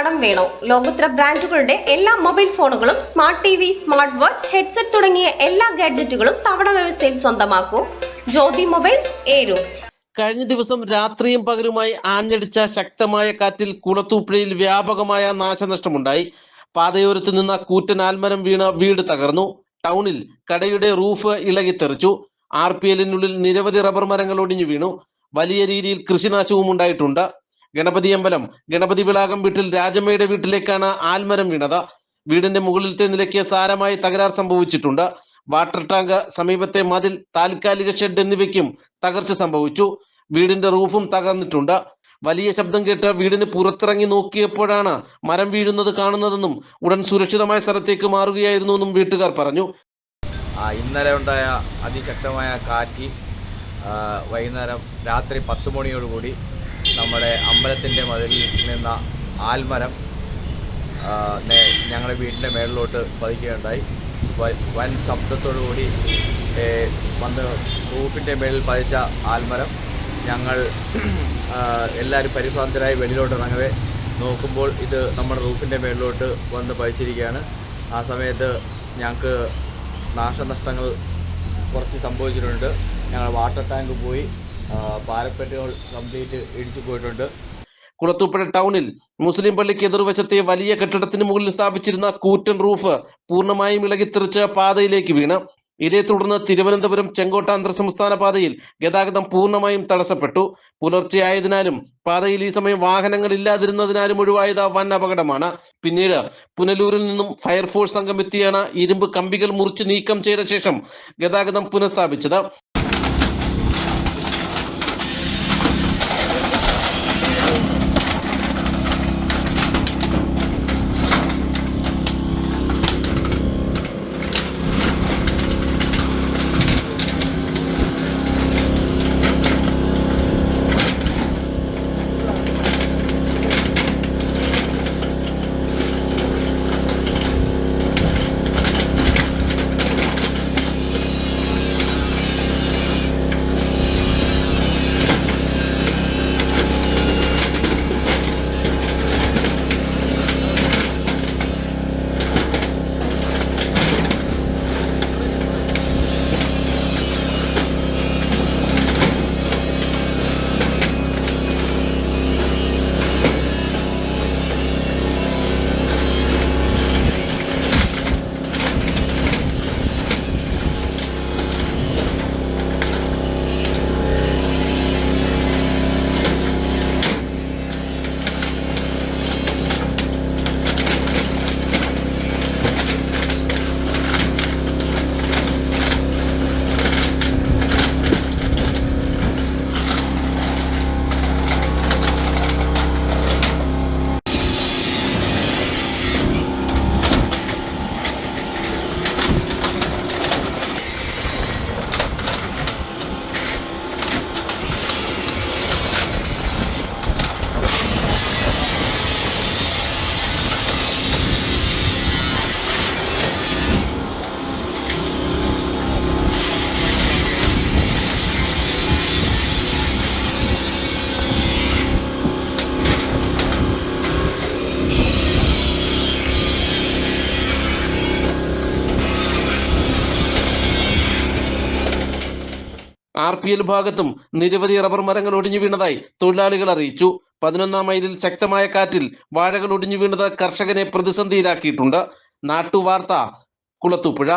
കടം വേണോ? ലോകോത്തര ബ്രാൻഡുകളുടെ എല്ലാ മൊബൈൽ ഫോണുകളും smart T V smart watch headset തുടങ്ങിയ എല്ലാ ഗാഡ്ജറ്റുകളും തവണ വ്യവസ്ഥയിൽ സ്വന്തമാക്കൂ. ജ്യോതി മൊബൈൽസ് ഏരു. കഴിഞ്ഞ ദിവസം രാത്രിയും പകലുമായി ആഞ്ഞടിച്ച ശക്തമായ കാറ്റിൽ കുളത്തൂപ്പുഴയിൽ വ്യാപകമായ നാശനഷ്ടമുണ്ടായി. പാതയോരത്ത് നിന്ന കൂറ്റൻ ആൽമരം വീണ വീട് തകർന്നു. ടൗണിൽ കടയുടെ റൂഫ് ഇളകിത്തെറിച്ചു. ആർ പി എല്ലിനുള്ളിൽ നിരവധി റബ്ബർ മരങ്ങൾ ഒടിഞ്ഞു വീണു. വലിയ രീതിയിൽ കൃഷിനാശവും ഉണ്ടായിട്ടുണ്ട്. ഗണപതി അമ്പലം. ഗണപതി വിളാകം വീട്ടിൽ രാജമ്മയുടെ വീട്ടിലേക്കാണ് ആൽമരം വീണത്. വീടിന്റെ മുകളിലത്തെ നിലയ്ക്ക് സാരമായി തകരാർ സംഭവിച്ചിട്ടുണ്ട്. വാട്ടർ ടാങ്ക് സമീപത്തെ മതിൽ താൽക്കാലിക ഷെഡ് എന്നിവയ്ക്കും തകർച്ച സംഭവിച്ചു. വീടിന്റെ റൂഫും തകർന്നിട്ടുണ്ട്. വലിയ ശബ്ദം കേട്ട് വീടിന് പുറത്തിറങ്ങി നോക്കിയപ്പോഴാണ് മരം വീഴുന്നത് കാണുന്നതെന്നും ഉടൻ സുരക്ഷിതമായ സ്ഥലത്തേക്ക് മാറുകയായിരുന്നു എന്നും വീട്ടുകാർ പറഞ്ഞു. ഇന്നലെ ഉണ്ടായ അതിശക്തമായ കാറ്റ് വൈകുന്നേരം രാത്രി പത്ത് മണിയോടുകൂടി നമ്മുടെ അമ്പലത്തിന്റെ മതിലിൽ നിന്ന ആൽമരം ഞങ്ങളുടെ വീടിന്റെ മേളിലോട്ട് പതിക്കുകയുണ്ടായി. വൻ ശബ്ദത്തോടുകൂടി കൂടി വന്ന് റൂഫിന്റെ മേളിൽ പതിച്ച ആൽമരം. ഞങ്ങൾ എല്ലാവരും പരിഭ്രാന്തരായി വെളിയിലോട്ട് ഇറങ്ങവേ നോക്കുമ്പോൾ ഇത് നമ്മുടെ റൂഫിന്റെ മേളിലോട്ട് വന്ന് പതിച്ചിരിക്കുകയാണ്. ആ സമയത്ത് ഞങ്ങൾക്ക് നാശനഷ്ടങ്ങൾ കുറച്ച് സംഭവിച്ചിട്ടുണ്ട്. ഞങ്ങൾ വാട്ടർ ടാങ്ക് പോയി. ആ, പാരപ്പറ്റുകൾ കംപ്ലീറ്റ് ഇടിച്ചു പോയിട്ടുണ്ട്. കുളത്തൂപ്പുഴ ടൗണിൽ മുസ്ലിം പള്ളിക്ക് എതിർവശത്തെ വലിയ കെട്ടിടത്തിന് മുകളിൽ സ്ഥാപിച്ചിരുന്ന കൂറ്റൻ റൂഫ് പൂർണമായും ഇളകിത്തെറിച്ച് പാതയിലേക്ക് വീണ്. ഇതേ തുടർന്ന് തിരുവനന്തപുരം ചെങ്കോട്ട അന്തർ സംസ്ഥാന പാതയിൽ ഗതാഗതം പൂർണമായും തടസ്സപ്പെട്ടു. പുലർച്ചെയായതിനാലും പാതയിൽ ഈ സമയം വാഹനങ്ങൾ ഇല്ലാതിരുന്നതിനാലും ഒഴിവായത് വൻ അപകടമാണ്. പിന്നീട് പുനലൂരിൽ നിന്നും ഫയർഫോഴ്സ് സംഘം എത്തിയാണ് ഇരുമ്പ് കമ്പികൾ മുറിച്ച് നീക്കം ചെയ്ത ശേഷം ഗതാഗതം പുനഃസ്ഥാപിച്ചത്. ആർ പി എൽ ഭാഗത്തും നിരവധി റബ്ബർ മരങ്ങൾ ഒടിഞ്ഞു വീണതായി തൊഴിലാളികൾ അറിയിച്ചു. പതിനൊന്നാം മൈലിൽ ശക്തമായ കാറ്റിൽ വാഴകൾ ഒടിഞ്ഞു വീണത് കർഷകനെ പ്രതിസന്ധിയിലാക്കിയിട്ടുണ്ട്. നാട്ടുവാർത്ത കുളത്തൂപ്പുഴ.